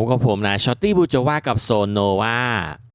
ผมกับผมนะชอตตี้บูจว่ากับโซโนวา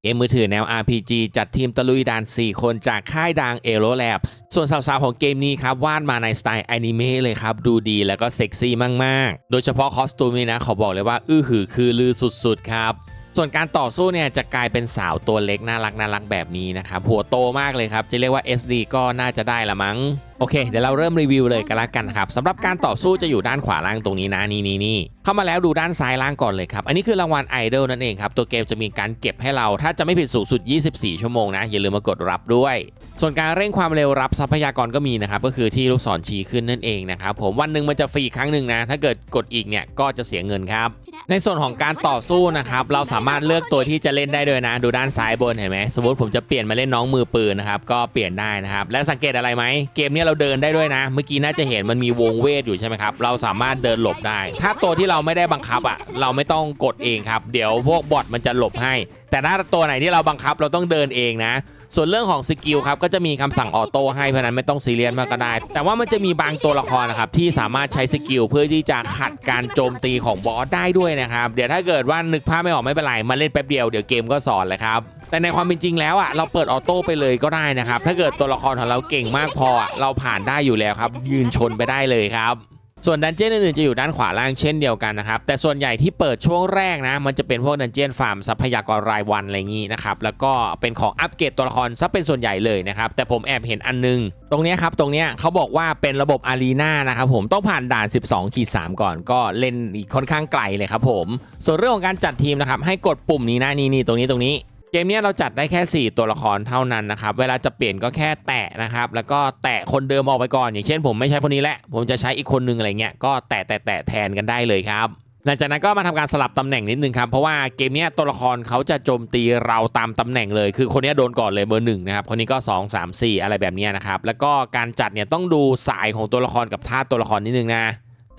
เกมมือถือแนว RPG จัดทีมตะลุยด่าน 4 คนจากค่ายดัง a e r o Labs ส่วนสาวๆของเกมนี้ครับวาดมาในสไตล์แอนิเมะเลยครับ ดูดีแล้วก็เซ็กซี่มากๆ โดยเฉพาะคอสตูมนี่นะ ขอบอกเลยว่า อื้อหือคือลือสุดๆ ครับ ส่วนการต่อสู้เนี่ยจะกลายเป็นสาวตัวเล็กน่ารักน่ารักแบบนี้นะครับ หัวโตมากเลยครับ จะเรียกว่า SD ก็น่าจะได้ละมั้งโอเคเดี๋ยวเราเริ่มรีวิวเลยกันละกันครับสำหรับการต่อสู้จะอยู่ด้านขวาล่างตรงนี้นะนี่นี่นี่เข้ามาแล้วดูด้านซ้ายล่างก่อนเลยครับ อันนี้คือรางวัลไอดอลนั่นเองครับ ตัวเกมจะมีการเก็บให้เรา ถ้าจะไม่ผิดสูงสุด 24 ชั่วโมงนะ อย่าลืมมากดรับด้วย ส่วนการเร่งความเร็วรับทรัพยากรก็มีนะครับ ก็คือที่ลูกศรชี้ขึ้นนั่นเองนะครับผมวันหนึ่งมันจะฟรีครั้งหนึ่งนะ ถ้าเกิดกดอีกเนี่ยก็จะเสียเงินครับ ในส่วนของการต่อสู้นะครับเราสามารถเลือกตัวที่จะเล่นได้ด้วยนะ ดูด้านซ้ายบนเห็นไหมสมมติผมจะเปลี่ยนมาเล่นน้องมือปืนนะครับก็เปลี่ยนได้นะครับและสังเกตอะไรไหมเกมนี้เราเดินได้ด้วยนะ เมื่อกี้น่าจะเห็นมันมีวงเวทอยู่ใช่ไหมครับเราสามารถเดินหลบได้ ถ้าตัวที่เราไม่ได้บังคับอะเราไม่ต้องกดเองครับ เดี๋ยวพวกบอทมันจะหลบให้ แต่ถ้าตัวไหนที่เราบังคับเราต้องเดินเองนะ ส่วนเรื่องของสกิลครับก็จะมีคำสั่งออโต้ให้เพราะนั้นไม่ต้องซีเรียสมากก็ได้ แต่ว่ามันจะมีบางตัวละครนะครับที่สามารถใช้สกิลเพื่อที่จะขัดการโจมตีของบอสได้ด้วยนะครับเดี๋ยวถ้าเกิดว่านึกภาพไม่ออกไม่เป็นไรมาเล่นแป๊บเดียวเดี๋ยวเกมก็สอนเลยครับแต่ในความเป็นจริงแล้วอะเราเปิดออโต้ไปเลยก็ได้นะครับถ้าเกิดตัวละครของเราเก่งมากพอเราผ่านได้อยู่แล้วครับ ยืนชนไปได้เลยครับ ส่วนดันเจี้ยนอื่นๆจะอยู่ด้านขวาล่างเช่นเดียวกันนะครับ แต่ส่วนใหญ่ที่เปิดช่วงแรกนะ มันจะเป็นพวกดันเจี้ยนฟาร์มทรัพยากรรายวันอะไรอย่างนี้นะครับ แล้วก็เป็นของอัปเกรดตัวละครซะเป็นส่วนใหญ่เลยนะครับ แต่ผมแอบเห็นอันนึง ตรงนี้ครับ ตรงนี้เขาบอกว่าเป็นระบบอารีนานะครับผมต้องผ่านด่าน 12ขีด3ก่อน ก็เล่นค่อนข้างไกลเลยครับผม ส่วนเรื่องของการจัดทีมนะครับให้กดปุ่มนี้นะนี่นี่ตรงนี้ตรงนี้ เกมนี้เราจัดได้แค่ 4 ตัวละครเท่านั้นนะครับ เวลาจะเปลี่ยนก็แค่แตะนะครับ แล้วก็แตะคนเดิมออกไปก่อน อย่างเช่นผมไม่ใช่คนนี้แหละ ผมจะใช้อีกคนนึงอะไรเงี้ย ก็แตะแตะแตะแทนกันได้เลยครับ หลังจากนั้นก็มาทำการสลับตำแหน่งนิดนึงครับ เพราะว่าเกมนี้ตัวละครเขาจะโจมตีเราตามตำแหน่งเลย คือคนนี้โดนก่อนเลยเบอร์หนึ่งนะครับ คนนี้ก็ 2 3 4 อะไรแบบนี้นะครับ แล้วก็การจัดเนี่ยต้องดูสายของตัวละครกับท่าตัวละครนิดนึงนะ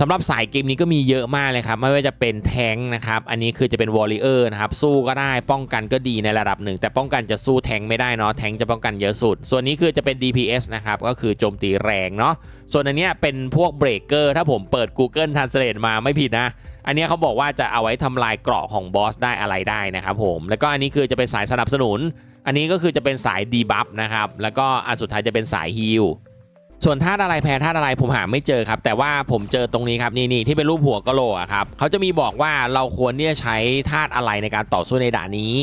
สำหรับสายเกมนี้ก็มีเยอะมากเลยครับ ไม่ว่าจะเป็นแทงค์นะครับ อันนี้คือจะเป็นวอลเลเยอร์นะครับ สู้ก็ได้ป้องกันก็ดีในระดับหนึ่ง แต่ป้องกันจะสู้แทงค์ไม่ได้เนาะแทงค์จะป้องกันเยอะสุด ส่วนนี้คือจะเป็น DPS นะครับ ก็คือโจมตีแรงเนาะส่วนอันนี้เป็นพวกเบรกเกอร์ถ้าผมเปิด Google Translate มาไม่ผิดนะ อันนี้เขาบอกว่าจะเอาไว้ทำลายเกราะของบอสได้อะไรได้นะครับผมแล้วก็อันนี้คือจะเป็นสายสนับสนุน อันนี้ก็คือจะเป็นสายดีบัฟนะครับแล้วก็อันสุดท้ายจะเป็นสายฮีล ส่วนธาตุอะไรแพ้ธาตุอะไรผมหาไม่เจอครับ แต่ว่าผมเจอตรงนี้ครับนี่นี่ที่เป็นรูปหัวกะโหลกครับเขาจะมีบอกว่าเราควรที่จะใช้ธาตุอะไรในการต่อสู้ในด่านนี้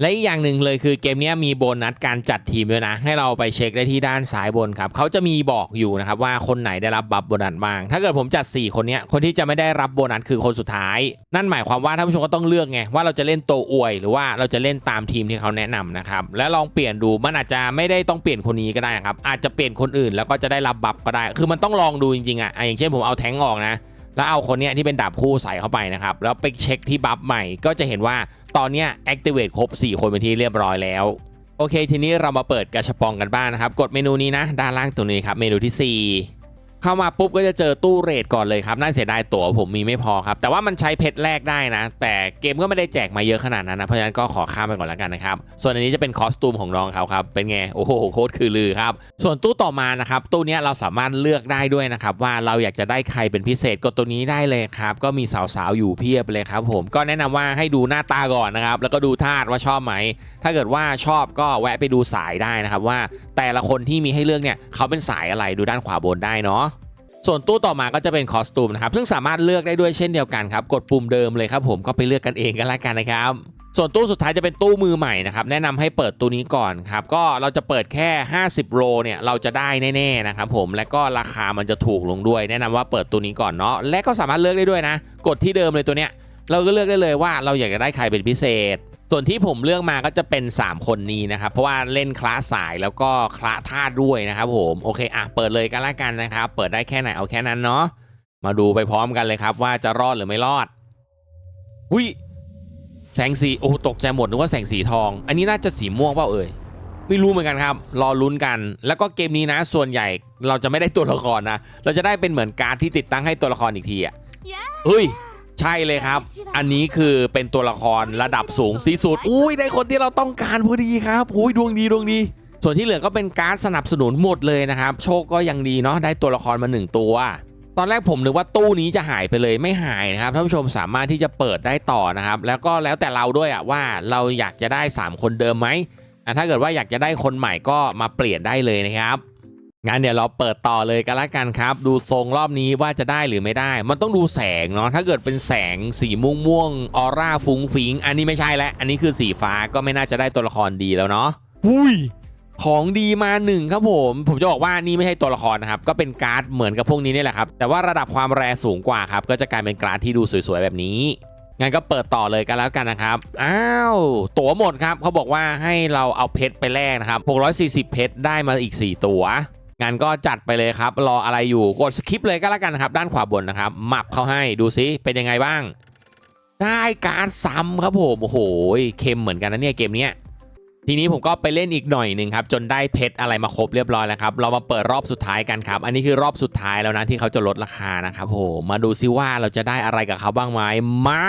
และอีกอย่างหนึ่งเลยคือเกมนี้มีโบนัสการจัดทีมด้วยนะ ให้เราไปเช็คได้ที่ด้านซ้ายบนครับเขาจะมีบอกอยู่นะครับว่าคนไหนได้รับบัฟโบนัสบ้าง ถ้าเกิดผมจัด 4 คนนี้คนที่จะไม่ได้รับโบนัสคือคนสุดท้าย นั่นหมายความว่าท่านผู้ชมก็ต้องเลือกไงว่าเราจะเล่นตัวอวย หรือว่าเราจะเล่นตามทีมที่เขาแนะนำนะครับและลองเปลี่ยนดูมันอาจจะไม่ได้ต้องเปลี่ยนคนนี้ก็ได้ครับอาจจะเปลี่ยนคนอื่นแล้วก็จะได้รับบัฟก็ได้ คือมันต้องลองดูจริงๆอะอย่างเช่นผมเอาแทงค์ออกนะ แล้วเอาคนเนี้ยที่เป็นดาบคู่ใส่เข้าไปนะครับ แล้วไปเช็คที่บัฟใหม่ก็จะเห็นว่าตอนเนี้ย activate ครบ 4 คนเป็นที่เรียบร้อยแล้ว โอเค ทีนี้เรามาเปิดกระชปองกันบ้างนะครับ กดเมนูนี้นะ ด้านล่างตรงนี้ครับ เมนูที่ 4 เข้ามาปุ๊บก็จะเจอตู้เรทก่อนเลยครับน่าเสียดายตั๋วผมมีไม่พอครับ แต่ว่ามันใช้เพชรแรกได้นะ แต่เกมก็ไม่ได้แจกมาเยอะขนาดนั้นนะ เพราะฉะนั้นก็ขอข้ามไปก่อนแล้วกันนะครับ ส่วนอันนี้จะเป็นคอสตูมของน้องเขาครับ เป็นไง โอ้โหโคตรคือลือครับ ส่วนตู้ต่อมานะครับ ตู้นี้เราสามารถเลือกได้ด้วยนะครับ ว่าเราอยากจะได้ใครเป็นพิเศษกดตัวนี้ได้เลยครับ ก็มีสาวๆอยู่เพียบเลยครับ ผมก็แนะนำว่าให้ดูหน้าตาก่อนนะครับแล้วก็ดูธาตุว่าชอบไหมถ้าเกิดว่าชอบก็แวะไปดูสายได้นะครับว่าแต่ละคนที่มีให้เลือกเนี่ยเขาเป็นสายอะไรดูด้านขวาบนได้เนาะ ส่วนตู้ต่อมาก็จะเป็นคอสตูมนะครับซึ่งสามารถเลือกได้ด้วยเช่นเดียวกันครับกดปุ่มเดิมเลยครับผมก็ไปเลือกกันเองกันละกันนะครับส่วนตู้สุดท้ายจะเป็นตู้มือใหม่นะครับแนะนำให้เปิดตู้นี้ก่อนครับก็เราจะเปิดแค่ 50 โลเนี่ยเราจะได้แน่ๆนะครับผมและก็ราคามันจะถูกลงด้วย แนะนำว่าเปิดตัวนี้ก่อนเนาะและก็สามารถเลือกได้ด้วยนะ กดที่เดิมเลยตัวเนี้ยเราก็เลือกได้เลยว่าเราอยากจะได้ใครเป็นพิเศษ ส่วนที่ผมเลือกมาก็จะเป็น 3 คนนี้นะครับ เพราะว่าเล่นคลาสสายแล้วก็คลาธาตุด้วยนะครับผม โอเคอะเปิดเลยกันละกันนะครับ เปิดได้แค่ไหนเอาแค่นั้นเนาะมาดูไปพร้อมกันเลยครับ ว่าจะรอดหรือไม่รอดหุยแสงสีโอ้โหตกใจหมดนึกว่าแสงสีทอง อันนี้น่าจะสีม่วงเปล่าเอ่ยไม่รู้เหมือนกันครับ รอลุ้นกัน แล้วก็เกมนี้นะ ส่วนใหญ่เราจะไม่ได้ตัวละครนะ เราจะได้เป็นเหมือนการ์ดที่ติดตั้งให้ตัวละครอีกทีอะเฮ้ย ใช่เลยครับ อันนี้คือเป็นตัวละครระดับสูงที่สุด อุ้ยได้คนที่เราต้องการพอดีครับ อุ้ยดวงดีดวงดี ส่วนที่เหลือก็เป็นการสนับสนุนหมดเลยนะครับ โชคก็ยังดีเนาะ ได้ตัวละครมาหนึ่งตัว ตอนแรกผมนึกว่าตู้นี้จะหายไปเลย ไม่หายนะครับ ท่านผู้ชมสามารถที่จะเปิดได้ต่อนะครับ แล้วก็แล้วแต่เราด้วยอะว่าเราอยากจะได้ 3 คนเดิมไหมอะถ้าเกิดว่าอยากจะได้คนใหม่ก็มาเปลี่ยนได้เลยนะครับ งั้นเดี๋ยวเราเปิดต่อเลยกันละกันครับ ดูทรงรอบนี้ว่าจะได้หรือไม่ได้ มันต้องดูแสงเนาะถ้าเกิดเป็นแสงสีม่วงม่วงๆออร่าฟุ้งฟิงอันนี้ไม่ใช่แล้วอันนี้คือสีฟ้าก็ไม่น่าจะได้ตัวละครดีแล้วเนาะหุ้ยของดีมาหนึ่งครับผม ผมจะบอกว่านี่ไม่ใช่ตัวละครนะครับ ก็เป็นการ์ดเหมือนกับพวกนี้นี่แหละครับ แต่ว่าระดับความแรสูงกว่าครับ ก็จะกลายเป็นการ์ดที่ดูสวยๆแบบนี้ งั้นก็เปิดต่อเลยกันแล้วกันนะครับ อ้าว ตั๋วหมดครับ เขาบอกว่าให้เราเอาเพชรไปแลกนะครับ 640 เพชรได้มาอีก 4 ตั๋ว งั้นก็จัดไปเลยครับ รออะไรอยู่กดสคิปเลยก็แล้วกันนะครับ ด้านขวาบนนะครับมับเข้าให้ดูซิเป็นยังไงบ้าง ได้การซ้ำครับผมโอ้โหเค็มเหมือนกันนะเนี่ยเกมเนี้ยทีนี้ผมก็ไปเล่นอีกหน่อยหนึ่งครับจนได้เพชรอะไรมาครบเรียบร้อยแล้วครับเรามาเปิดรอบสุดท้ายกันครับ อันนี้คือรอบสุดท้ายแล้วนะที่เขาจะลดราคานะครับผมมาดูซิว่าเราจะได้อะไรกับเขาบ้างไหมมา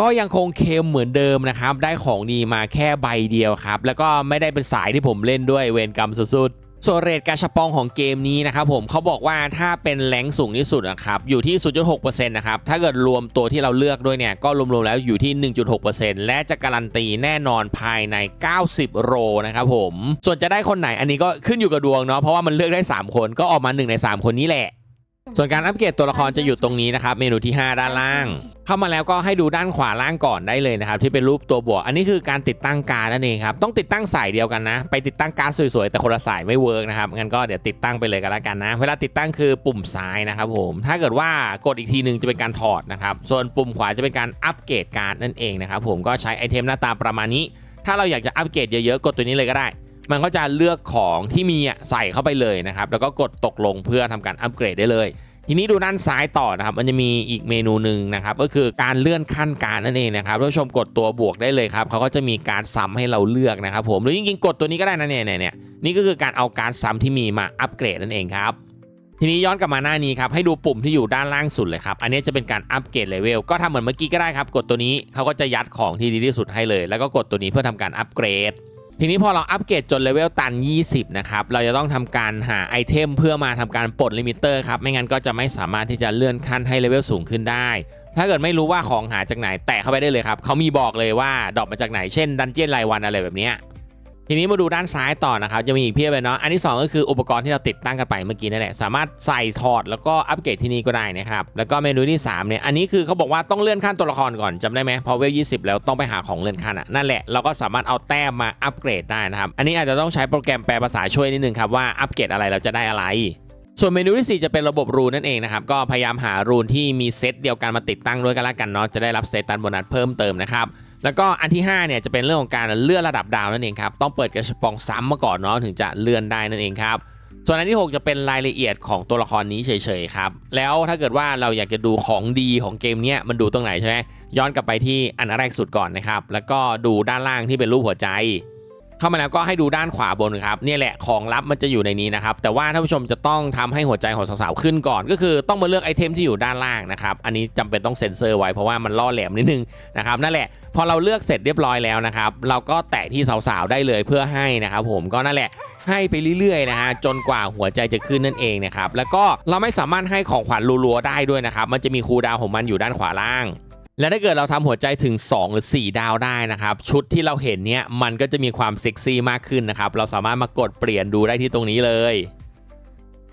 ก็ยังคงเค็มเหมือนเดิมนะครับ ได้ของดีมาแค่ใบเดียวครับ แล้วก็ไม่ได้เป็นสายที่ผมเล่นด้วยเวรกรรมสุดๆ ส่วนเรทกาชาปองของเกมนี้นะครับผมเขาบอกว่าถ้าเป็นแรงสูงที่สุดนะครับอยู่ที่ 0.6%นะครับถ้าเกิดรวมตัวที่เราเลือกด้วยเนี่ยก็รวมๆแล้วอยู่ที่ 1.6%และจะการันตีแน่นอนภายใน 90 โรนะครับผมส่วนจะได้คนไหนอันนี้ก็ขึ้นอยู่กับดวงเนาะเพราะว่ามันเลือกได้ 3 คนก็ออกมา 1 ใน 3 คนนี้แหละ ส่วนการอัปเกรดตัวละครจะอยู่ตรงนี้นะครับ เมนูที่ 5 ด้านล่าง เข้ามาแล้วก็ให้ดูด้านขวาล่างก่อนได้เลยนะครับ ที่เป็นรูปตัวบวก อันนี้คือการติดตั้งการนั่นเองครับ ต้องติดตั้งสายเดียวกันนะ ไปติดตั้งการสวยๆ แต่คนละสายไม่เวิร์กนะครับงั้นก็เดี๋ยวติดตั้งไปเลยกันแล้วกันนะ เวลาติดตั้งคือปุ่มซ้ายนะครับผม ถ้าเกิดว่ากดอีกทีหนึงจะเป็นการถอดนะครับ ส่วนปุ่มขวาจะเป็นการอัปเกรดการนั่นเองนะครับผมก็ใช้ไอเทมหน้าตาประมาณนี้ ถ้าเราอยากจะอัปเกรดเยอะๆกดตัวนี้เลยก็ได้ มันก็จะเลือกของที่มีใส่เข้าไปเลยนะครับ แล้วก็กดตกลงเพื่อทำการอัปเกรดได้เลย ทีนี้ดูด้านซ้ายต่อนะครับ มันจะมีอีกเมนูหนึ่งนะครับ ก็คือการเลื่อนขั้นการนั่นเองนะครับท่านผู้ชมกดตัวบวกได้เลยครับเขาก็จะมีการซ้ำให้เราเลือกนะครับ ผมหรือจริงๆกดตัวนี้ก็ได้นะเนี่ยเนี่ยเนี่ยนี่ก็คือการเอาการซ้ำที่มีมาอัปเกรดนั่นเองครับทีนี้ย้อนกลับมาหน้านี้ครับให้ดูปุ่มที่อยู่ด้านล่างสุดเลยครับ อันนี้จะเป็นการอัปเกรดเลเวลก็ทำเหมือนเมื่อกี้ก็ได้ครับ กดตัวนี้เขาก็จะยัดของที่ดีที่สุดให้เลย แล้วก็กดตัวนี้เพื่อทำการอัปเกรด ทีนี้พอเราอัปเกรดจนเลเวลตัน 20 นะครับ เราจะต้องทำการหาไอเทมเพื่อมาทำการปลดลิมิเตอร์ครับ ไม่งั้นก็จะไม่สามารถที่จะเลื่อนขั้นให้เลเวลสูงขึ้นได้ ถ้าเกิดไม่รู้ว่าของหาจากไหนแตะเข้าไปได้เลยครับ เขามีบอกเลยว่าดรอปมาจากไหน เช่นดันเจี้ยนรายวันอะไรแบบนี้ ทีนี้มาดูด้านซ้ายต่อนะครับ จะมีอีกเพียบเลยเนาะ อันที่ 2 ก็คืออุปกรณ์ที่เราติดตั้งกันไปเมื่อกี้นั่นแหละ สามารถใส่ถอดแล้วก็อัปเกรดที่นี่ก็ได้นะครับ แล้วก็เมนูที่3เนี่ย อันนี้คือเขาบอกว่าต้องเลื่อนขั้นตัวละครก่อนจำได้ไหมพอเวล20แล้วต้องไปหาของเลื่อนขั้นอะ นั่นแหละ เราก็สามารถเอาแต้มมาอัปเกรดได้นะครับ อันนี้อาจจะต้องใช้โปรแกรมแปลภาษาช่วยนิดนึงครับว่าอัปเกรดอะไรเราจะได้อะไรส่วนเมนูที่ 4 จะเป็นระบบรูนนั่นเองนะครับ ก็พยายามหารูนที่มีเซตเดียวกันมาติดตั้งด้วยกันละกันเนาะจะได้รับสเตตัสโบนัสเพิ่มเติมนะครับ แล้วก็อันที่5เนี่ยจะเป็นเรื่องของการเลื่อนระดับดาวนั่นเองครับต้องเปิดกระชับปองซ้ำมาก่อนเนาะถึงจะเลื่อนได้นั่นเองครับส่วนอันที่ 6 จะเป็นรายละเอียดของตัวละครนี้เฉยๆครับ แล้วถ้าเกิดว่าเราอยากจะดูของดีของเกมเนี้ยมันดูตรงไหนใช่ไหมย้อนกลับไปที่อันแรกสุดก่อนนะครับ แล้วก็ดูด้านล่างที่เป็นรูปหัวใจ เข้ามาแล้วก็ให้ดูด้านขวาบนครับนี่แหละของลับมันจะอยู่ในนี้นะครับแต่ว่าท่านผู้ชมจะต้องทำให้หัวใจของสาวๆขึ้นก่อน ก็คือต้องมาเลือกไอเทมที่อยู่ด้านล่างนะครับอันนี้จำเป็นต้องเซ็นเซอร์ไว้เพราะว่ามันล่อแหลมนิดนึงนะครับนั่นแหละพอเราเลือกเสร็จเรียบร้อยแล้วนะครับเราก็แตะที่สาวๆได้เลยเพื่อให้นะครับผมก็นั่นแหละให้ไปเรื่อยๆนะฮะจนกว่าหัวใจจะขึ้นนั่นเองนะครับแล้วก็เราไม่สามารถให้ของขวัญรัวๆได้ด้วยนะครับมันจะมีคูลดาวของมันอยู่ด้านขวาล่าง และถ้าเกิดเราทำหัวใจถึง 2 หรือ 4 ดาวได้นะครับ ชุดที่เราเห็นเนี่ยมันก็จะมีความเซ็กซี่มากขึ้นนะครับ เราสามารถมากดเปลี่ยนดูได้ที่ตรงนี้เลย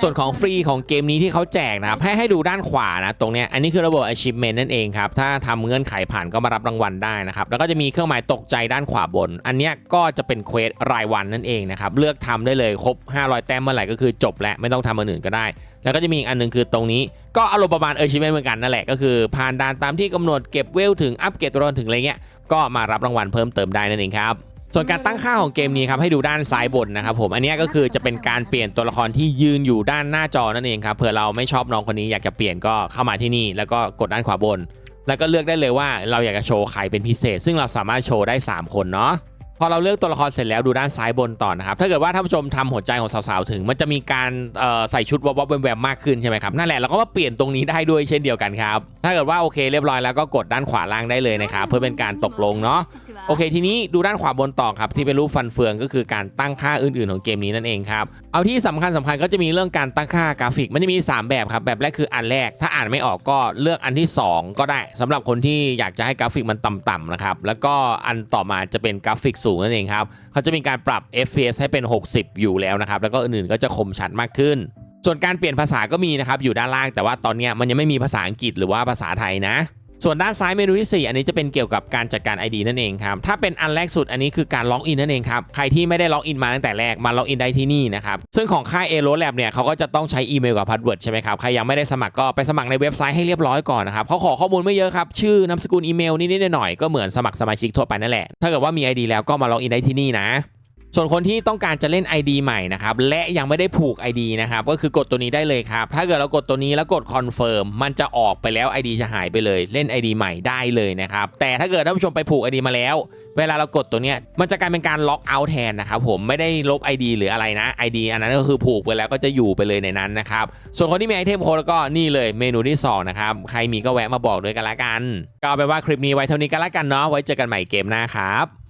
ส่วนของฟรีของเกมนี้ที่เขาแจกนะครับให้ให้ดูด้านขวานะตรงเนี้ยอันนี้คือระบบ achievement นั่นเองครับถ้าทำเงื่อนไขผ่านก็มารับรางวัลได้นะครับแล้วก็จะมีเครื่องหมายตกใจด้านขวาบน อันเนี้ยก็จะเป็นเควสรายวันนั่นเองนะครับเลือกทำได้เลยครบ 500 แต้มเมื่อไหร่ก็คือจบแล้วไม่ต้องทำอันอื่นก็ได้ แล้วก็จะมีอีกอันหนึงคือตรงนี้ก็อารมณ์ประมาณเออชิเมนเหมือนกันนั่นแหละก็คือผ่านด่านตามที่กำหนดเก็บเวลถึงอัปเกรดตัวละครถึงอะไรเงี้ยก็มารับรางวัลเพิ่มเติมได้นั่นเองครับ ส่วนการตั้งค่าของเกมนี้ครับให้ดูด้านซ้ายบนนะครับผมอันนี้ก็คือจะเป็นการเปลี่ยนตัวละครที่ยืนอยู่ด้านหน้าจอนั่นเองครับเผื่อเราไม่ชอบน้องคนนี้อยากจะเปลี่ยนก็เข้ามาที่นี่ แล้วก็กดด้านขวาบน แล้วก็เลือกได้เลยว่าเราอยากจะโชว์ใครเป็นพิเศษ ซึ่งเราสามารถโชว์ได้ 3 คนเนาะพอเราเลือกตัวละครเสร็จแล้วดูด้านซ้ายบนต่อนะครับถ้าเกิดว่าท่านผู้ชมทำหัวใจของสาวๆถึง มันจะมีการใส่ชุดวับๆแวมมากขึ้นใช่ไหมครับนั่นแหละเราก็มาเปลี่ยนตรงนี้ได้ด้วยเช่นเดียวกันครับถ้าเกิดว่าโอเคเรียบร้อยแล้วก็กดด้านขวาล่างได้เลยนะครับเพื่อเป็นการตกลงเนาะ โอเค ทีนี้ดูด้านขวาบนต่อครับที่เป็นรูปฟันเฟืองก็คือการตั้งค่าอื่นๆของเกมนี้นั่นเองครับเอาที่สำคัญสำคัญก็จะมีเรื่องการตั้งค่ากราฟิกมันจะมี 3 แบบครับแบบแรกคืออันแรก ถ้าอ่านไม่ออกก็เลือกอันที่ 2 ก็ได้สำหรับคนที่อยากจะให้กราฟิกมันต่ำๆนะครับแล้วก็อันต่อมาจะเป็นกราฟิกสูงนั่นเองครับเขาจะมีการปรับ FPS ให้เป็น 60 อยู่แล้วนะครับแล้วก็อื่นๆก็จะคมชัดมากขึ้นส่วนการเปลี่ยนภาษาก็มีนะครับอยู่ด้านล่างแต่ว่าตอนนี้มันยังไม่มีภาษาอังกฤษหรือว่าภาษาไทยนะ ส่วนด้านซ้ายเมนูที่ 4 อันนี้จะเป็นเกี่ยวกับการจัดการ ID นั่นเองครับ ถ้าเป็นอันแรกสุดอันนี้คือการล็อกอินนั่นเองครับ ใครที่ไม่ได้ล็อกอินมาตั้งแต่แรกมาล็อกอินได้ที่นี่นะครับ ซึ่งของค่าย a อ o Lab เนี่ยเขาก็จะต้องใช้อีเมลกับพาสเวิร์ดใช่ไหมครับ ใครยังไม่ได้สมัครก็ไปสมัครในเว็บไซต์ให้เรียบร้อยก่อนนะครับเขาขอข้อมูลไม่เยอะครับ ชื่อนามสกุลอีเมลนิดๆหน่อยๆก็เหมือนสมัครสมาชิกทั่วไปนั่นแหละ ถ้าเกิดว่ามี ID แล้วก็มาล็อกอินได้ที่นี่นะ ส่วนคนที่ต้องการจะเล่น ID ใหม่นะครับและยังไม่ได้ผูก ID นะครับก็คือกดตัวนี้ได้เลยครับถ้าเกิดเรากดตัวนี้แล้วกดคอนเฟิร์มมันจะออกไปแล้ว ID จะหายไปเลยเล่น ID ใหม่ได้เลยนะครับแต่ถ้าเกิดท่านผู้ชมไปผูก ID มาแล้ว เวลาเรากดตัวเนี้ยมันจะกลายเป็นการล็อกเอาท์แทนนะครับผมไม่ได้ลบ ID หรืออะไรนะ ID อันนั้นก็คือผูกไปแล้วก็จะอยู่ไปเลยในนั้นนะครับส่วนคนที่มีไอเทมโค้ดแล้วก็นี่เลยเมนูที่สองนะครับใครมีก็แวะมาบอกด้วยกันละกัน ก็เอาเป็นว่าคลิปนี้ไว้เท่านี้กันละกันเนาะไว้เจอกันใหม่เกมหน้าครับ